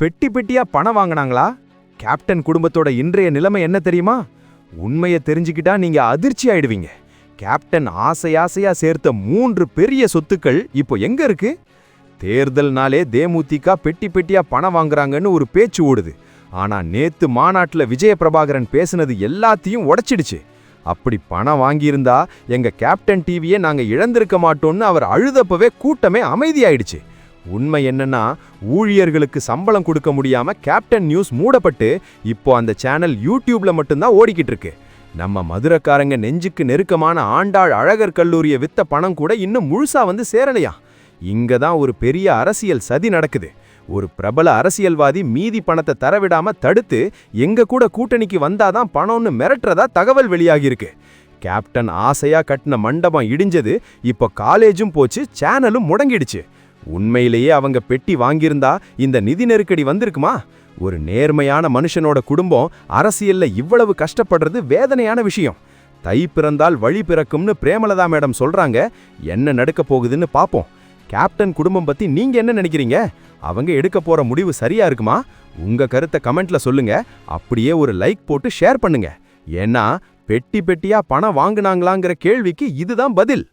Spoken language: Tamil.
பெட்டி பெட்டியா பணம் வாங்கினாங்களா? கேப்டன் குடும்பத்தோட இன்றைய நிலைமை என்ன தெரியுமா? உண்மையை தெரிஞ்சுக்கிட்டா நீங்க அதிர்ச்சி ஆயிடுவீங்க. கேப்டன் ஆசை ஆசையா சேர்த்த மூன்று பெரிய சொத்துக்கள் இப்போ எங்க இருக்கு? தேர்தல்னாலே தேமுதிக பெட்டி பெட்டியா பணம் வாங்குறாங்கன்னு ஒரு பேச்சு ஓடுது. ஆனா நேத்து மாநாட்டுல விஜய பிரபாகரன் பேசுனது எல்லாத்தையும் உடைச்சிடுச்சு. அப்படி பணம் வாங்கியிருந்தா எங்க கேப்டன் டிவியை நாங்க இழந்திருக்க மாட்டோம்னு அவர் அழுதப்பவே கூட்டமே அமைதியாயிடுச்சு. உண்மை என்னன்னா ஊழியர்களுக்கு சம்பளம் கொடுக்க முடியாம கேப்டன் நியூஸ் மூடப்பட்டு இப்போ அந்த சேனல் யூடியூப்ல மட்டும்தான் ஓடிக்கிட்டு இருக்கு. நம்ம மதுரக்காரங்க நெஞ்சுக்கு நெருக்கமான ஆண்டாள் அழகர் கல்லூரியை வித்த பணம் கூட இன்னும் முழுசா வந்து சேரலையா இங்க தான் ஒரு பெரிய அரசியல் சதி நடக்குது. ஒரு பிரபல அரசியல்வாதி மீதி பணத்தை தரவிடாம தடுத்து எங்க கூட கூட்டணிக்கு வந்தாதான் பணம்னு மிரட்டுறதா தகவல் வெளியாகியிருக்கு. கேப்டன் ஆசையா கட்டின மண்டபம் இடிஞ்சது இப்போ காலேஜும் போச்சு சேனலும் முடங்கிடுச்சு. உண்மையிலேயே அவங்க பெட்டி வாங்கியிருந்தா இந்த நிதி நெருக்கடி வந்திருக்குமா? ஒரு நேர்மையான மனுஷனோட குடும்பம் அரசியல்ல இவ்வளவு கஷ்டப்படுறது வேதனையான விஷயம். தை பிறந்தால் வழி பிறக்கும்னு பிரேமலதா மேடம் சொல்றாங்க. என்ன நடக்க போகுதுன்னு பாப்போம். கேப்டன் குடும்பம் பத்தி நீங்க என்ன நினைக்கிறீங்க? அவங்க எடுக்க போற முடிவு சரியா இருக்குமா? உங்க கருத்தை கமெண்ட்ல சொல்லுங்க. அப்படியே ஒரு லைக் போட்டு ஷேர் பண்ணுங்க. ஏன்னா பெட்டி பெட்டியா பணம் வாங்குனாங்களாங்கிற கேள்விக்கு இதுதான் பதில்.